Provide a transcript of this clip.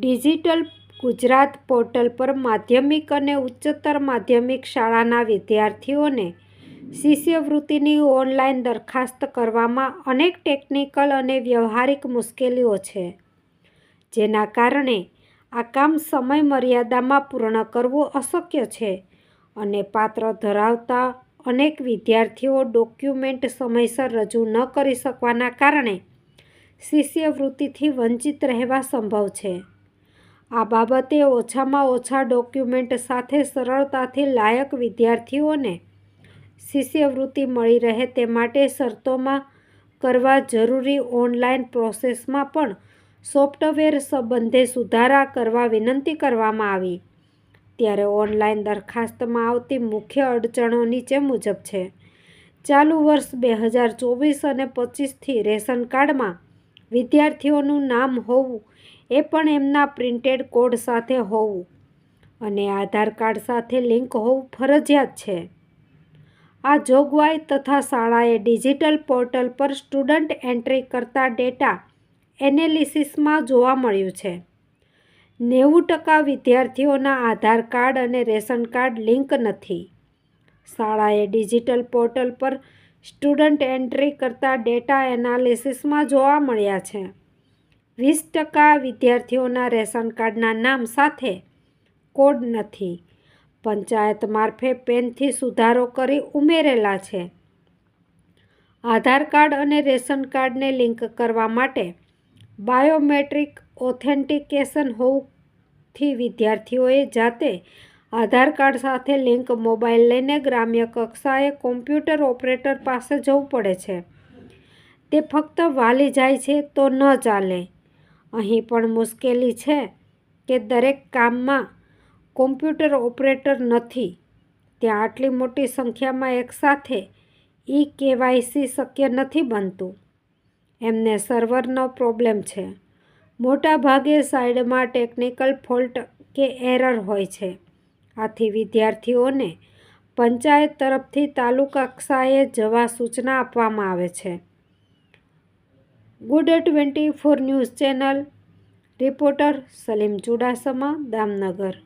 Digital Gujarat portal પર માધ્યમિક અને ઉચ્ચતર માધ્યમિક શાળાના વિદ્યાર્થીઓને શિષ્યવૃત્તિની ઓનલાઈન દરખાસ્ત કરવામાં અનેક ટેકનિકલ અને વ્યવહારિક મુશ્કેલીઓ છે, જેના કારણે આ કામ સમય મર્યાદામાં પૂર્ણ કરવું અશક્ય છે અને પાત્ર ધરાવતા અનેક વિદ્યાર્થીઓ ડોક્યુમેન્ટ સમયસર રજૂ ન કરી શકવાના કારણે શિષ્યવૃત્તિથી વંચિત રહેવા સંભવ છે. આ બાબતે ઓછામાં ઓછા ડોક્યુમેન્ટ સાથે સરળતાથી લાયક વિદ્યાર્થીઓને શિષ્યવૃત્તિ મળી રહે તે માટે શરતોમાં કરવા જરૂરી ઓનલાઈન પ્રોસેસમાં પણ સોફ્ટવેર સંબંધે સુધારા કરવા વિનંતી કરવામાં આવી. ત્યારે ઓનલાઈન દરખાસ્તમાં આવતી મુખ્ય અડચણો નીચે મુજબ છે. ચાલુ વર્ષ બે હજાર ચોવીસ અને પચીસથી રેશન કાર્ડમાં વિદ્યાર્થીઓનું નામ હોવું એ પણ એમના પ્રિન્ટેડ કોડ સાથે હોવું અને આધાર કાર્ડ સાથે લિંક હોવું ફરજિયાત છે. આ જોગવાઈ તથા શાળાએ ડિજિટલ પોર્ટલ પર સ્ટુડન્ટ એન્ટ્રી કરતા ડેટા એનાલિસિસમાં જોવા મળ્યું છે. નેવું ટકા વિદ્યાર્થીઓના આધાર કાર્ડ અને રેશન કાર્ડ લિંક નથી. શાળાએ ડિજિટલ પોર્ટલ પર સ્ટુડન્ટ એન્ટ્રી કરતા ડેટા એનાલિસિસમાં જોવા મળ્યા છે. વીસ ટકા વિદ્યાર્થીઓના રેશન કાર્ડના નામ સાથે કોડ નથી. પંચાયત મારફે પેનથી સુધારો કરી ઉમેરેલા છે. આધાર કાર્ડ અને રેશન કાર્ડને લિંક કરવા માટે બાયોમેટ્રિક ઓથેન્ટિકેશન હોવાથી વિદ્યાર્થીઓએ જાતે આધાર કાર્ડ સાથે લિંક મોબાઈલ લઈને ગ્રામ્ય કક્ષાએ કોમ્પ્યુટર ઓપરેટર પાસે જવું પડે છે. તે ફક્ત વાલી જાય છે તો ન ચાલે. અહીં પણ મુશ્કેલી છે કે દરેક કામમાં કોમ્પ્યુટર ઓપરેટર નથી. ત્યાં આટલી મોટી સંખ્યામાં એકસાથે ઈ કેવાયસી શક્ય નથી બનતું. એમને સર્વરનો પ્રોબ્લેમ છે. મોટા ભાગે સાઇડમાં ટેકનિકલ ફોલ્ટ કે એરર હોય છે. આથી વિદ્યાર્થીઓને પંચાયત તરફથી તાલુકા કક્ષાએ જવા સૂચના આપવામાં આવે છે. Good twenty four news channel reporter Salim Chudasama Damnagar.